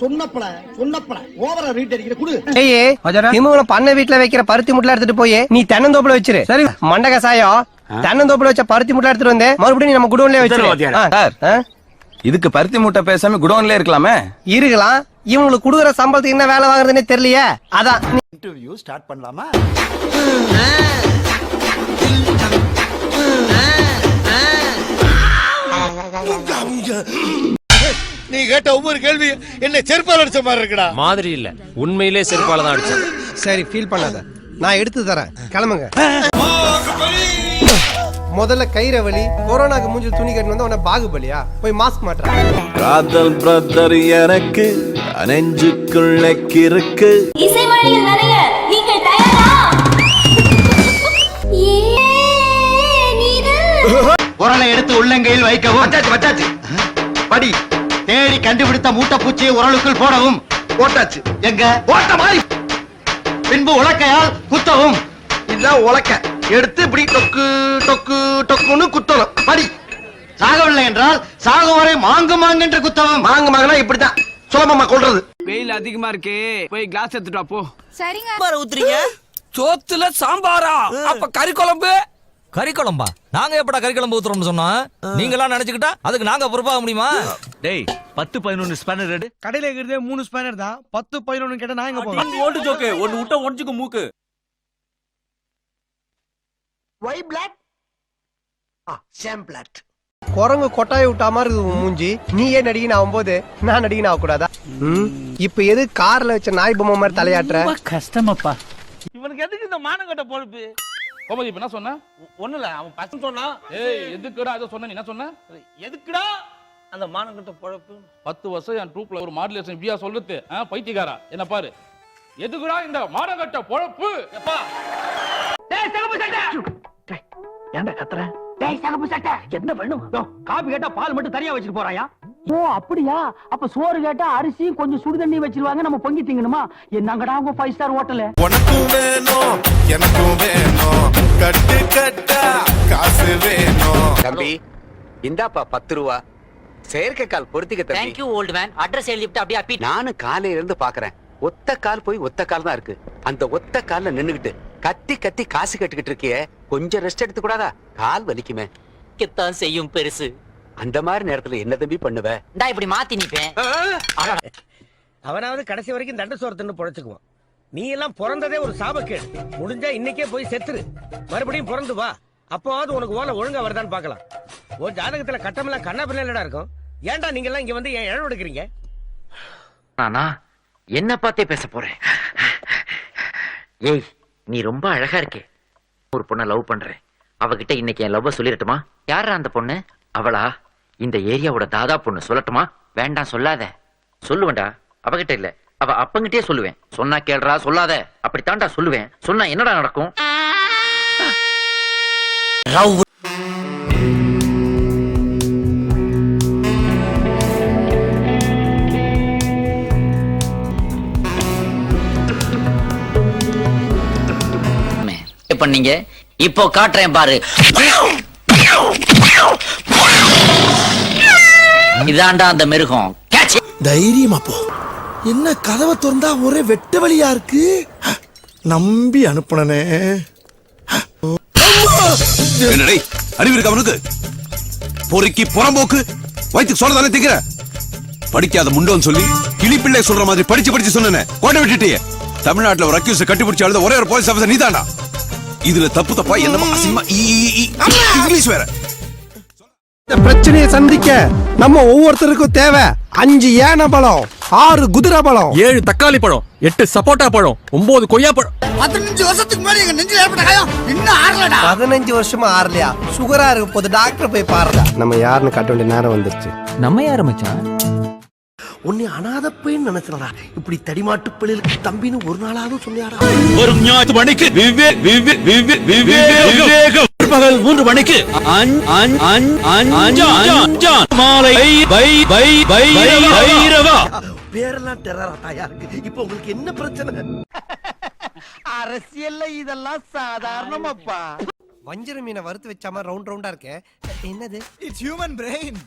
சொன்னப்பல சொன்னப்பல. ஓவரா ரீட் அடிக்கிற குடு. பண்ண வீட்ல வைக்கிற பருத்தி முட்டை எடுத்துட்டு போய் நீ தென்னந்தோப்புல வச்சிரு. சரி. மண்டக சாயம் தென்னந்தோப்புல வச்ச பருத்தி முட்டை எடுத்துட்டு வந்து மறுபடியும் நீ நம்ம குடோன்ல வச்சிரு. இதுக்கு பருத்தி மூட்டை பேசாம குடோன்ல இருக்கலாமே? இருக்கலாம். இவங்களுக்கு குடுக்குற சம்பளத்துக்கு என்ன வேலை வாங்குறதுன்னே தெரியலையே. அதான். இன்டர்வியூ ஸ்டார்ட் பண்ணலாமா? நீ கேட்ட ஒவ்வொரு கேள்வி என்ன செருப்பால் அடிச்ச மாதிரி இருக்குடா. மாதிரி இல்ல. உண்மையிலே செருப்பால தான் அடிச்சேன். சரி ஃபீல் பண்ணாத. நான் எடுத்து தரேன். கிளம்புங்க. முதல்ல கயிற வலி கொரோனாக்கு மூஞ்சி துணி கட்டினு வந்து உன்ன பாகுபலியா? போய் மாஸ்க் மாட்டுறேன் காதல் பிரதர் எனக்கு நெஞ்சுக்குள்ள கிறுக்கு நனைய நீங்கள் உள்ளங்கையில் வைக்கவும். வச்சாச்சு வச்சாச்சு. படி. தேடி கண்டுபிடித்த மூட்டைப்பூச்சியை உரலுக்குள் போடவும். போட்டாச்சு. எங்க? ஓட்ட மாதிரி. பின்பு உலக்கையால் குத்தவும். இதான் உலக்க. எடுத்து இப்படி டொக்கு டொக்கு டொக்குன்னு குத்தணும். படி. சாகவில்லை என்றால் சாகும் வரை மாங்கு மாங்கு என்று குத்தவும். மாங்கு மாங்குனா இப்படித்தான். சுலபமா கொள்றது வெயில் அதிகமா இருக்கே. போய் கிளாஸ் எடுத்துட்டு போ. சரிங்க. சோத்துல சாம்பாரா? அப்ப கறி குழம்பு? கறி குழம்பா நாங்க எப்படா கறி குழம்பு ஊத்துறோம்னு சொன்னோம்? நீங்க எல்லாம் நினைச்சுக்கிட்டா அதுக்கு நாங்க பொறுப்பாக முடியுமா? டேய் பத்து பதினொன்னு ஸ்பேனர் ரெடு கடையில இருக்கிறதே மூணு ஸ்பேனர் தான். பத்து பதினொன்னு கேட்டா நான் எங்க போவேன்? ஓட்டு ஜோக்கு. ஒன்னு விட்டா ஒன்றுக்கு மூக்கு. ஒய் பிளாக் சேம் பிளாக் குரங்கு கொட்டாய் விட்டா மாதிரி மூஞ்சி. நீ ஏன் நடிகன் ஆகும்போது நான் நடிகன் ஆகக்கூடாதா? ம்? இப்ப எது கார்ல வச்ச நாய் பொம்மை மாதிரி தலையாட்டுற? இவனுக்கு எதுக்கு இந்த மானங்கட்ட பொழப்பு கோமதி இப்ப என்ன சொன்ன? ஒண்ணு இல்ல. அவன் பசங்க சொன்னான் ஏய் எதுக்குடா அதை சொன்ன நீ? என்ன சொன்ன? எதுக்குடா அந்த மானங்கட்ட பொழப்பு? பத்து வருஷம் என் ட்ரூப்ல ஒரு மாடுலேஷன் இப்படியா சொல்லுது ஆ, பைத்தியக்காரா? என்ன பாரு. எதுக்குடா இந்த மானங்கட்ட பொழப்பு? எப்பா? ஏன்டா கத்துற? டேய் சகப்பு சட்டை! என்ன பண்ணும்? காபி கேட்டா பால் மட்டும் தனியா வச்சுட்டு போறாயா? ஓ அப்படியா? அப்ப சோறு கேட்டா அரிசி கொஞ்சம் சுடு தண்ணி வச்சிருவாங்க நம்ம பொங்கி திங்கணுமா? என்னங்கடா உங்க ஃபைவ் ஸ்டார் ஹோட்டல் உனக்கும் வேணும் எனக்கும் வேணும். கட்டு கட்டா காசு வேணும். தம்பி இந்தாப்பா பத்து ரூபா. செயற்கை கால் பொருத்திக்க தம்பி. தேங்க்யூ ஓல்டு மேன் அட்ரஸ் எழுதிட்டு அப்படியே அப்பி நானும் காலையில இருந்து பாக்குறேன். ஒத்த கால் போய் ஒத்த கால் தான் இருக்கு. அந்த ஒத்த கால்ல நின்னுகிட்டு கத்தி கத்தி காசு கட்டுக்கிட்டு இருக்கியே. கொஞ்சம் ரெஸ்ட் எடுத்து கூடாதா கால் வலிக்குமே. தான் செய்யும் பெருசு. அந்த மாதிரி நேரத்துல என்ன தம்பி பண்ணுவ? இந்தா இப்படி மாத்தி நிப்பேன். அவனாவது கடைசி வரைக்கும் தண்ட சோரத்துன்னு பொழைச்சுக்குவான். நீ எல்லாம் பிறந்ததே ஒரு சாபக்கேடு. முடிஞ்சா இன்னைக்கே போய் செத்துரு. மறுபடியும் பிறந்து வா. அப்போவாவது உனக்கு ஓலை ஒழுங்கா வருதான்னு பார்க்கலாம். உன் ஜாதகத்துல கட்டமெல்லாம் கண்ணா பிள்ளை இருக்கும்? ஏன்டா நீங்க எல்லாம் இங்க வந்து ஏன் இழவு எடுக்கிறீங்க? நானா? என்ன பார்த்தே பேச போறேன்? ஏய் நீ ரொம்ப அழகா இருக்கே. ஒரு பொண்ணை லவ் பண்றேன். அவகிட்ட இன்னைக்கு என் லவ் சொல்லிடட்டுமா யாரா அந்த பொண்ணு? அவளா? இந்த ஏரியாவோட தாதா பொண்ணு சொல்லட்டுமா? வேண்டாம் சொல்லாத. சொல்லுவேன்டா. அவகிட்ட இல்ல. அவ அப்பங்கிட்டே சொல்லுவேன். சொன்னா கேள்றா சொல்லாத. அப்படித்தான்டா சொல்லுவேன். சொன்னா என்னடா நடக்கும்? பண்ணீங்க இப்போ காட்டுறேன் பாரு. இதாண்டா அந்த மிருகம். தைரியமா போ. என்ன கதவை திறந்தா ஒரே வெட்ட வழியா இருக்கு? நம்பி அனுப்புனனே. என்னடே? அறிவு இருக்கு அவனுக்கு பொறுக்கி புறம்போக்கு. வயிற்றுக்கு சொல்லதானே திங்கிற படிக்காத முண்டோன்னு சொல்லி கிளிப்பிள்ளை சொல்ற மாதிரி படிச்சு படிச்சு சொன்னேனே. கோட்டை விட்டுட்டியே. தமிழ்நாட்டுல ஒரு அக்யூஸ் கட்டிப்பிடிச்சு அழுத ஒரே ஒரு போலீஸ் ஆஃபீஸர் நீதான்டா இதுல தப்பு தப்பா என்னமா அசிங்கமா இங்கிலீஷ் வேற. இந்த பிரச்சனையை சந்திக்க நம்ம ஒவ்வொருத்தருக்கும் தேவை அஞ்சு யானை பழம் ஆறு குதிரை பழம். ஏழு தக்காளி பழம் எட்டு சப்போட்டா பழம் ஒன்பது கொய்யா பழம். பதினஞ்சு வருஷத்துக்கு முன்னாடி எங்க நெஞ்சில் ஏற்பட்ட காயம் இன்னும் ஆறலடா. பதினஞ்சு வருஷமா ஆறலையா? சுகரா இருக்க போது டாக்டர் போய் பாருங்க நம்ம யாருன்னு காட்ட வேண்டிய நேரம் வந்துருச்சு. நம்ம யாரு மச்சான்? உன்னை அனாத போயின்னு நினைச்சனடா. இப்படி தடிமாட்டு பிள்ளைகளுக்கு தம்பின்னு ஒரு நாளாவது சொன்னியாடா. வரும் ஞாயிற்று மணிக்கு விவே- விவே- விவே- விவேகம். பகல் மூன்று மணிக்கு. மாலை. பை பை பை பைரவா. பேரெல்லாம் டெரரா தாயா இருக்கு. இப்போ உங்களுக்கு என்ன பிரச்சனை? அரசியல்ல இதெல்லாம் சாதாரணமாப்பா. வஞ்சர மீனை வறுத்து வச்ச மாதிரி ரவுண்ட் ரவுண்டா இருக்கு. என்னது? இட்ஸ் ஹியூமன் பிரெயின்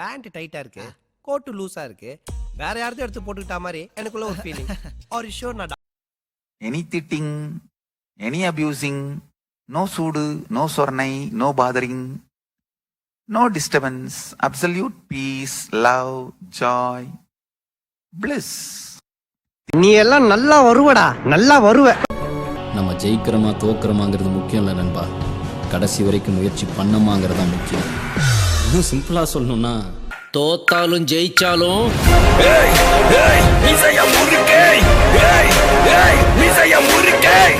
பேண்ட் டைட்டா இருக்கு. கோட்டு லூஸா இருக்கு. வேற யாராவது எடுத்து போட்டுக்கிட்டா மாதிரி எனக்குள்ள ஒரு ஃபீலிங் ஆர் ஷோர் நான் எனி திட்டிங் எனி அபியூசிங் நோ சூடு no சொர்ணை no bothering no disturbance absolute peace love joy bliss நீ எல்லாம் நல்லா வருவடா நல்லா வருவ. நம்ம ஜெயிக்கிறோமா தோக்குறோமாங்கிறது முக்கியம் இல்லை நண்பா. கடைசி வரைக்கும் முயற்சி பண்ணமாங்கிறது தான் முக்கியம். இன்னும் சிம்பிளா சொல்லணும்னா தோத்தாலும் ஜெயிச்சாலும்.